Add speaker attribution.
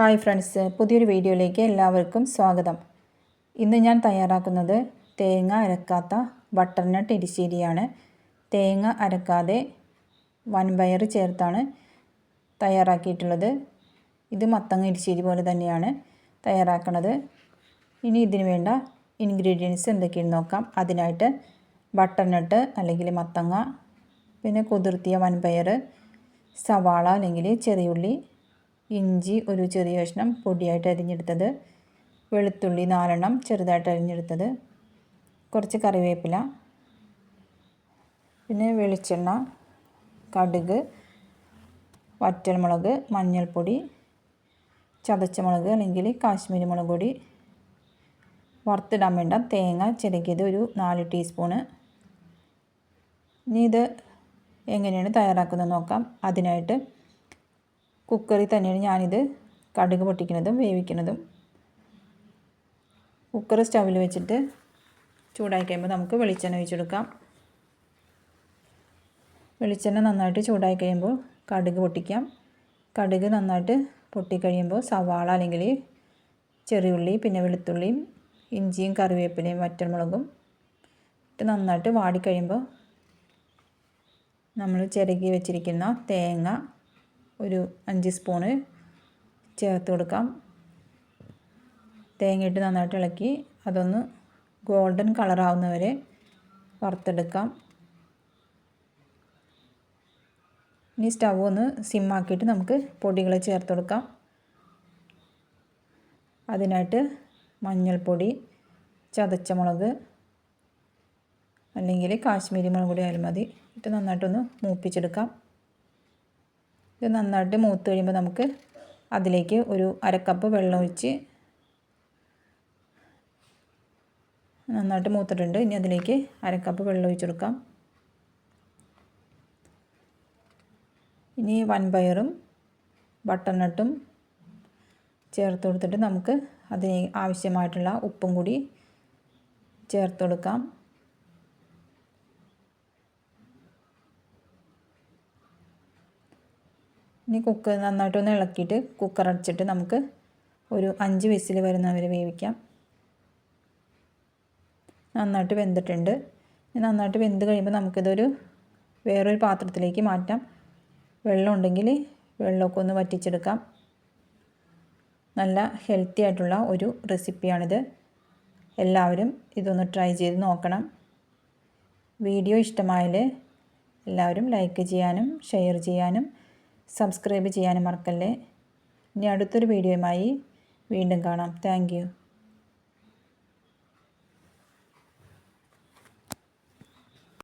Speaker 1: hi friends പുതിയൊരു വീഡിയോയിലേക്ക് എല്ലാവർക്കും സ്വാഗതം ഇന്ന് ഞാൻ തയ്യാറാക്കുന്നത് തേങ്ങ അരക്കാത്ത ബട്ടർനട്ട് ഇരിശ്ശേരിയാണ് തേങ്ങ അരക്കാതെ വൻപയർ ചേർത്താണ് തയ്യാറാക്കിയിട്ടുള്ളത് ഇത് മത്തങ്ങ ഇരിശ്ശേരി പോലെ തന്നെയാണ് തയ്യാറാക്കുന്നത് ഇനി ഇതിന് വേണ്ട ഇൻഗ്രീഡിയൻസ് എന്തൊക്കെയാണ് നോക്കാം അതിനായിട്ട് ബട്ടർനട്ട് അല്ലെങ്കിൽ മത്തങ്ങ പിന്നെ കുതിർത്തിയ വൻപയർ സവാള അല്ലെങ്കിൽ ചെറിയുള്ളി ഇഞ്ചി ഒരു ചെറിയ കഷ്ണം പൊടിയായിട്ട് അരിഞ്ഞെടുത്തത് വെളുത്തുള്ളി നാലെണ്ണം ചെറുതായിട്ട് അരിഞ്ഞെടുത്തത് കുറച്ച് കറിവേപ്പില പിന്നെ വെളിച്ചെണ്ണ കടുക് വറ്റൽമുളക് മഞ്ഞൾപ്പൊടി ചതച്ച മുളക് അല്ലെങ്കിൽ കാശ്മീരി മുളക് പൊടി വറുത്തിടാൻ വേണ്ട തേങ്ങ ചിരകിയത് ഒരു നാല് ടീസ്പൂണ് ഇനി ഇത് എങ്ങനെയാണ് തയ്യാറാക്കുന്നത് നോക്കാം അതിനായിട്ട് കുക്കറിൽ തന്നെയാണ് ഞാനിത് കടുക് പൊട്ടിക്കുന്നതും വേവിക്കുന്നതും കുക്കർ സ്റ്റവിൽ വെച്ചിട്ട് ചൂടായി കഴിയുമ്പോൾ നമുക്ക് വെളിച്ചെണ്ണ ഒഴിച്ചെടുക്കാം വെളിച്ചെണ്ണ നന്നായിട്ട് ചൂടായി കഴിയുമ്പോൾ കടുക് പൊട്ടിക്കാം കടുക് നന്നായിട്ട് പൊട്ടിക്കഴിയുമ്പോൾ സവാള അല്ലെങ്കിൽ ചെറിയുള്ളി പിന്നെ വെളുത്തുള്ളിയും ഇഞ്ചിയും കറിവേപ്പിലയും വറ്റൽമുളകും ഇട്ട് നന്നായിട്ട് വാടിക്കഴിയുമ്പോൾ നമ്മൾ ചിരകി വെച്ചിരിക്കുന്ന തേങ്ങ ഒരു അഞ്ച് സ്പൂണ് ചേർത്ത് കൊടുക്കാം തേങ്ങയിട്ട് നന്നായിട്ട് ഇളക്കി അതൊന്ന് ഗോൾഡൻ കളറാവുന്നവരെ വറുത്തെടുക്കാം ഇനി സ്റ്റവ് ഒന്ന് സിമ്മാക്കിയിട്ട് നമുക്ക് പൊടികൾ ചേർത്ത് കൊടുക്കാം അതിനായിട്ട് മഞ്ഞൾപ്പൊടി ചതച്ച മുളക് അല്ലെങ്കിൽ കാശ്മീരി മുളക് കൂടി ആയാലും മതി ഇട്ട് നന്നായിട്ടൊന്ന് മൂപ്പിച്ചെടുക്കാം ഇത് നന്നായിട്ട് മൂത്ത് കഴിയുമ്പോൾ നമുക്ക് അതിലേക്ക് ഒരു അരക്കപ്പ് വെള്ളം ഒഴിച്ച് നന്നായിട്ട് മൂത്തിട്ടുണ്ട് ഇനി അതിലേക്ക് അരക്കപ്പ് വെള്ളം കൊടുക്കാം ഇനി വൻപയറും ബട്ടർനട്ടും ചേർത്ത് കൊടുത്തിട്ട് നമുക്ക് അതിന് ആവശ്യമായിട്ടുള്ള ഉപ്പും കൂടി ചേർത്ത് കൊടുക്കാം ഇനി കുക്ക് നന്നായിട്ടൊന്ന് ഇളക്കിയിട്ട് കുക്കർ അടച്ചിട്ട് നമുക്ക് ഒരു അഞ്ച് വിസിൽ വരുന്നവർ വേവിക്കാം നന്നായിട്ട് വെന്തിട്ടുണ്ട് നന്നായിട്ട് വെന്ത് കഴിയുമ്പോൾ നമുക്കിതൊരു വേറൊരു പാത്രത്തിലേക്ക് മാറ്റാം വെള്ളം ഉണ്ടെങ്കിൽ വെള്ളമൊക്കെ ഒന്ന് വറ്റിച്ചെടുക്കാം നല്ല ഹെൽത്തി ആയിട്ടുള്ള ഒരു റെസിപ്പിയാണിത് എല്ലാവരും ഇതൊന്ന് ട്രൈ ചെയ്ത് നോക്കണം വീഡിയോ ഇഷ്ടമായാൽ എല്ലാവരും ലൈക്ക് ചെയ്യാനും ഷെയർ ചെയ്യാനും സബ്സ്ക്രൈബ് ചെയ്യാനും മറക്കല്ലേ ഇനി അടുത്തൊരു വീഡിയോയുമായി വീണ്ടും കാണാം താങ്ക്